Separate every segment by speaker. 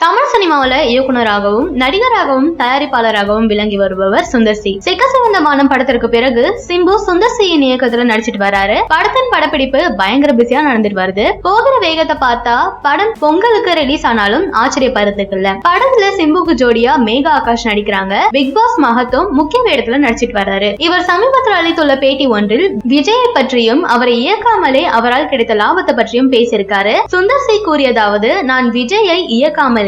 Speaker 1: தமிழ் சினிமாவில இயக்குனராகவும் நடிகராகவும் தயாரிப்பாளராகவும் விளங்கி வருபவர் சுந்தர் சி செக்க சிவந்த மானம் படத்திற்கு பிறகு சிம்பு சுந்தர் சியின் இயக்கத்துல நடிச்சிட்டு வராரு. படத்தின் படப்பிடிப்பு பயங்கர பிஸியா நடந்துட்டு வருது. போகிற வேகத்தை பார்த்தா படம் பொங்கலுக்கு ரிலீஸ் ஆனாலும் ஆச்சரியப்படுறதுக்கு இல்ல. படத்துல சிம்புக்கு ஜோடியா மேகா ஆகாஷ் நடிக்கிறாங்க. பிக் பாஸ் மகத்தும் முக்கிய வேடத்துல நடிச்சிட்டு வர்றாரு. இவர் சமீபத்தில் அளித்துள்ள பேட்டி ஒன்றில் விஜயை பற்றியும் அவரை இயக்காமலே அவரால் கிடைத்த லாபத்தை பற்றியும் பேசியிருக்காரு. சுந்தர் சி கூறியதாவது நான் விஜயை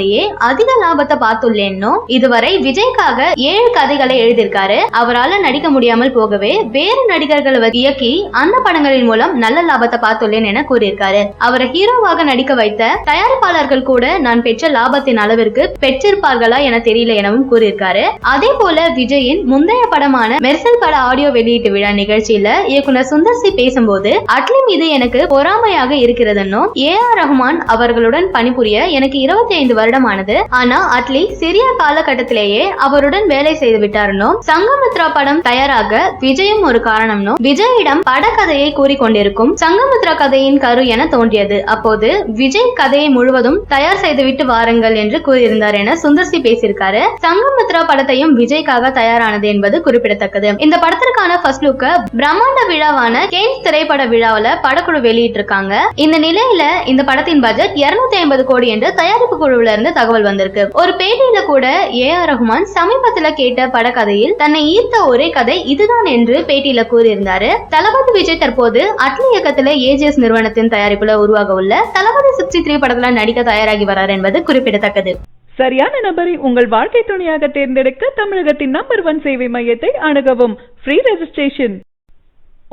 Speaker 1: இயக்காமலேயே அதிக லாபத்தை பார்த்துள்ளேன்னும் இதுவரை விஜய்க்காக ஏழு கதைகளை எழுதியிருக்காரு. அவரால நடிக்க முடியாமல் போகவே வேறு நடிகர்களை இயக்கி அந்த படங்களின் மூலம் நல்ல லாபத்தை பார்த்துள்ளேன் என கூறியிருக்காரு. அவரை ஹீரோவாக நடிக்க வைத்த தயாரிப்பாளர்கள் கூட நான் பெற்ற லாபத்தின் அளவிற்கு பெற்றிருப்பார்களா என தெரியல எனவும் கூறியிருக்காரு. அதே போல விஜயின் முந்தைய படமான மெர்சல் பட ஆடியோ வெளியீட்டு விழா நிகழ்ச்சியில இயக்குனர் சுந்தர் சி பேசும்போது அட்லி மீது எனக்கு பொறாமையாக இருக்கிறதுன்னும் ஏ ஆர் ரஹ்மான் அவர்களுடன் பணிபுரிய எனக்கு இருபத்தி ஐந்து வருடமானது. ஆனா அட்லி சிறிய காலகட்டத்திலேயே அவருடன் வேலை செய்து விட்டாருன்னும் சங்கமித்ரா படம் தயாராக விஜயம் ஒரு காரணம்னும் விஜயிடம் படக்கதையை கூறிக்கொண்டிருக்கும் சங்கமித்ரா கதையின் கரு என தோன்றியது. அப்போது விஜய் கதையை முழுவதும் தயார் செய்துவிட்டு வாருங்கள் என்று கூறியிருந்தார் என சுந்தர்சி பேசியிருக்காரு. சங்கமித்ரா படத்தையும் விஜய்க்காக தயாரானது என்பது குறிப்பிடத்தக்கது. இந்த படத்திற்கான ஃபர்ஸ்ட் லுக்க பிரம்மாண்ட விழாவான கேன்ஸ் திரைப்பட விழாவில படக்குழு வெளியிட்டிருக்காங்க. இந்த நிலையில இந்த படத்தின் பட்ஜெட் 250 ஐம்பது கோடி என்று தயாரிப்பு குழுவில இருந்து தகவல் வந்திருக்கு. ஒரு பேட்டியில கூட ஏ ஆர் ரஹ்மான் சமீபத்துல கேட்ட படக்கதையில் தன்னை ஈர்த்த ஒரே கதை இதுதான் என்று பேட்டியில கூறியிருந்தாரு. தளபதி விஜய் தற்போது அட்லி இயக்கத்துல ஏஜிஎஸ் நிறுவனத்தின் தயாரிப்புல உருவாக உள்ள தளபதி சிக்ஸ்டி த்ரீ படத்துல நடிக்க தயாராகி வரார் என்பது குறிப்பிடத்தக்கது.
Speaker 2: சரியான நபரை உங்கள் வாழ்க்கை துணையாக தேர்ந்தெடுக்க தமிழகத்தின் நம்பர் ஒன் சேவை மையத்தை அணுகவும். ஃப்ரீ ரெஜிஸ்ட்ரேஷன்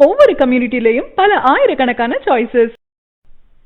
Speaker 2: ஒவ்வொரு கம்யூனிட்டிலையும் பல ஆயிரக்கணக்கான சாய்ஸஸ்